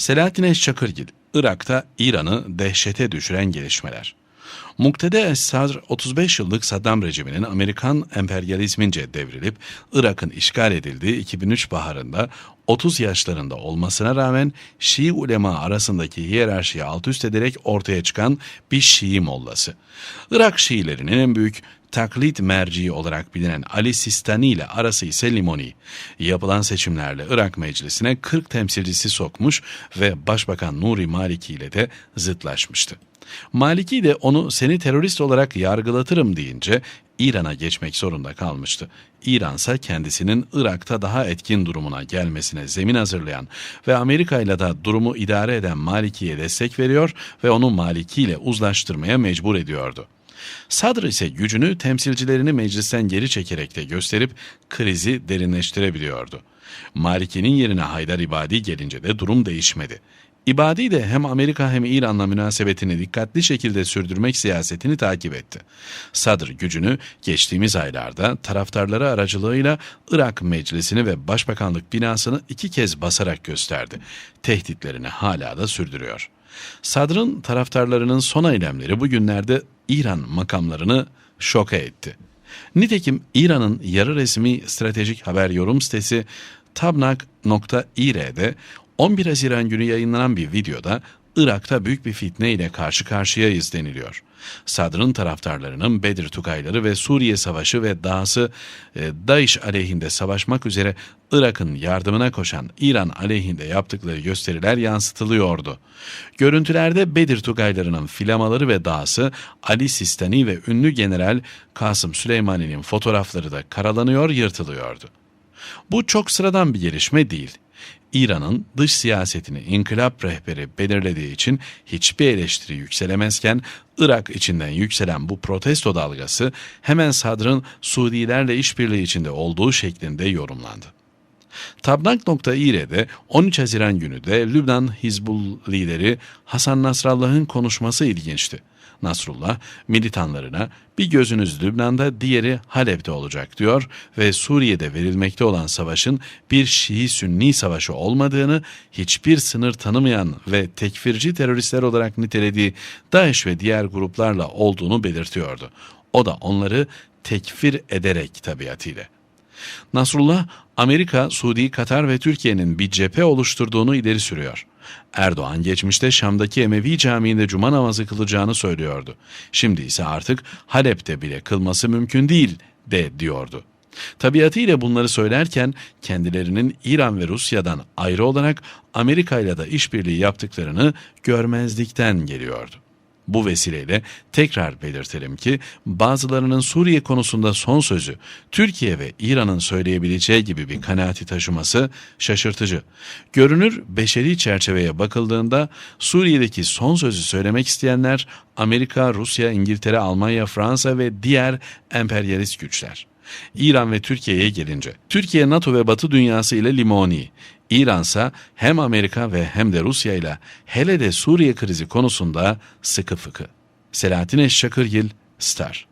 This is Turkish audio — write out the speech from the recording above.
Selahattin Eşçakırgil, Irak'ta İran'ı dehşete düşüren gelişmeler. Muktede Es-Sadr 35 yıllık Saddam rejiminin Amerikan emperyalizmince devrilip Irak'ın işgal edildiği 2003 baharında 30 yaşlarında olmasına rağmen Şii ulema arasındaki hiyerarşiyi alt üst ederek ortaya çıkan bir Şii mollası. Irak Şiilerinin en büyük taklit merci olarak bilinen Ali Sistani ile arası ise limoni. Yapılan seçimlerle Irak Meclisi'ne 40 temsilcisi sokmuş ve Başbakan Nuri Maliki ile de zıtlaşmıştı. Maliki de onu seni terörist olarak yargılatırım deyince İran'a geçmek zorunda kalmıştı. İran ise kendisinin Irak'ta daha etkin durumuna gelmesine zemin hazırlayan ve Amerika ile de durumu idare eden Maliki'ye destek veriyor ve onu Maliki ile uzlaştırmaya mecbur ediyordu. Sadr ise gücünü temsilcilerini meclisten geri çekerek de gösterip krizi derinleştirebiliyordu. Maliki'nin yerine Haydar İbadi gelince de durum değişmedi. İbadi de hem Amerika hem İran'la münasebetini dikkatli şekilde sürdürmek siyasetini takip etti. Sadr gücünü geçtiğimiz aylarda taraftarları aracılığıyla Irak Meclisi'ni ve Başbakanlık binasını iki kez basarak gösterdi. Tehditlerini hala da sürdürüyor. Sadr'ın taraftarlarının son eylemleri bugünlerde İran makamlarını şoka etti. Nitekim İran'ın yarı resmi stratejik haber yorum sitesi tabnak.ir'de 11 Haziran günü yayınlanan bir videoda Irak'ta büyük bir fitne ile karşı karşıyayız deniliyor. Sadr'ın taraftarlarının Bedir Tukayları ve Suriye Savaşı ve dahası e, DAEŞ aleyhinde savaşmak üzere Irak'ın yardımına koşan İran aleyhinde yaptıkları gösteriler yansıtılıyordu. Görüntülerde Bedir Tugaylarının filamaları ve dahası Ali Sistani ve ünlü general Kasım Süleymani'nin fotoğrafları da karalanıyor, yırtılıyordu. Bu çok sıradan bir gelişme değil. İran'ın dış siyasetini inkılap rehberi belirlediği için hiçbir eleştiri yükselemezken Irak içinden yükselen bu protesto dalgası hemen Sadr'ın Suudilerle işbirliği içinde olduğu şeklinde yorumlandı. Tabnak.İR'de 13 Haziran günü de Lübnan Hizbul lideri Hasan Nasrallah'ın konuşması ilginçti. Nasrullah militanlarına bir gözünüz Lübnan'da diğeri Halep'te olacak diyor ve Suriye'de verilmekte olan savaşın bir Şii-Sünni savaşı olmadığını hiçbir sınır tanımayan ve tekfirci teröristler olarak nitelediği DAEŞ ve diğer gruplarla olduğunu belirtiyordu. O da onları tekfir ederek tabiatıyla. Nasrullah, Amerika, Suudi, Katar ve Türkiye'nin bir cephe oluşturduğunu ileri sürüyor. Erdoğan geçmişte Şam'daki Emevi Camii'nde cuma namazı kılacağını söylüyordu. Şimdi ise artık Halep'te bile kılması mümkün değil de diyordu. Tabiatıyla bunları söylerken kendilerinin İran ve Rusya'dan ayrı olarak Amerika ile de işbirliği yaptıklarını görmezlikten geliyordu. Bu vesileyle tekrar belirtelim ki bazılarının Suriye konusunda son sözü Türkiye ve İran'ın söyleyebileceği gibi bir kanaati taşıması şaşırtıcı. Görünür beşeri çerçeveye bakıldığında Suriye'deki son sözü söylemek isteyenler Amerika, Rusya, İngiltere, Almanya, Fransa ve diğer emperyalist güçler. İran ve Türkiye'ye gelince, Türkiye NATO ve Batı dünyası ile limoni, İran ise hem Amerika ve hem de Rusya ile hele de Suriye krizi konusunda sıkı fıkı. Selahattin Eşşakırgil, Star